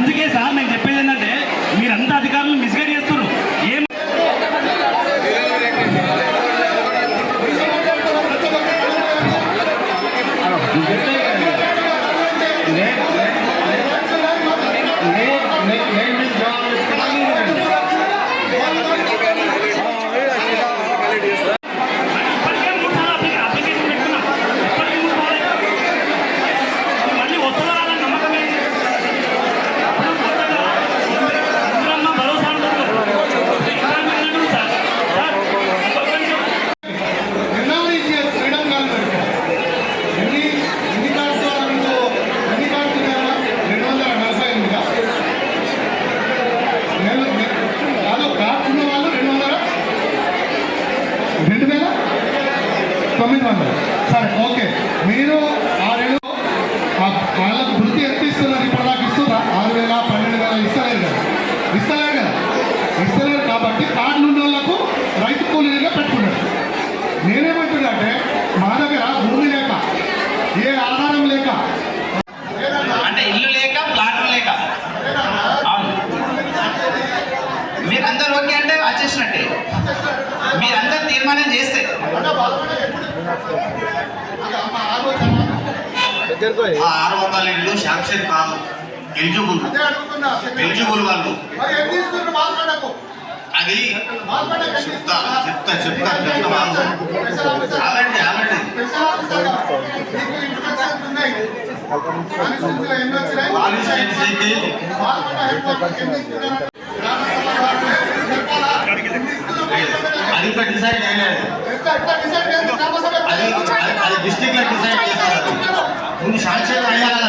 అందుకే తొమ్మిది వందలు సరే ఓకే. మీరు ఆరేడు వాళ్ళకు వృత్తి ఎంత ఇస్తున్నారు ఇప్పటిదాకా ఇస్తున్నారా? ఆరు వేల పన్నెండు వేల ఇస్తలేరు కదా. ఇస్తలేరు కదా. ఇస్తలేరు కాబట్టి కార్డులు ఉన్న వాళ్ళకు రైతు కూలీలుగా పెట్టుకున్నాడు నేనేమంటున్నాంటే మా దగ్గర భూమి లేక ఏ ఆధారం లేక అంటే ఇల్లు లేక ప్లాట్ లేక. మీరందరూ ఓకే అంటే వచ్చేసినట్టే. మీరందరూ తీర్మానం చేసి ఆరు వందల ఇల్లు శాంక్షన్ కాదు. ఎలిజిబుల్ ఎలిజిబుల్ వాళ్ళు. అది చెప్తా చెప్తా చెప్తా చెప్తా కాన్స్టిట్యున్సీకి అది డిసైడ్ చేయలేదు అది అది- అది డిస్ట్రిక్ట్లో డిసైడ్ చేస్తారు ముందు శాంక్షన్ అయ్యాలి కదా అది అదేమండి